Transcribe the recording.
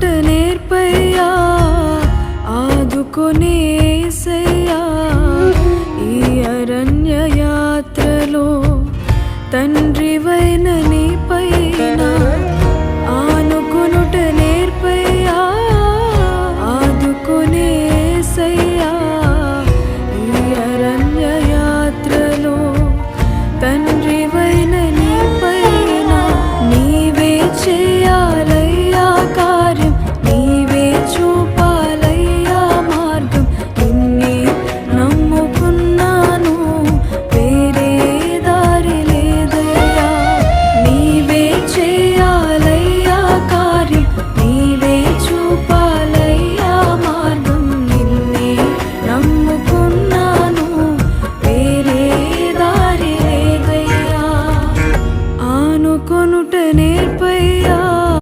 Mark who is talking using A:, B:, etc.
A: బాట నేర్పయ్యా ఆదుకొనేసయ్యా ఈ అరణ్య యాత్రలో తన్ కొనుట నేర్పయ్యా.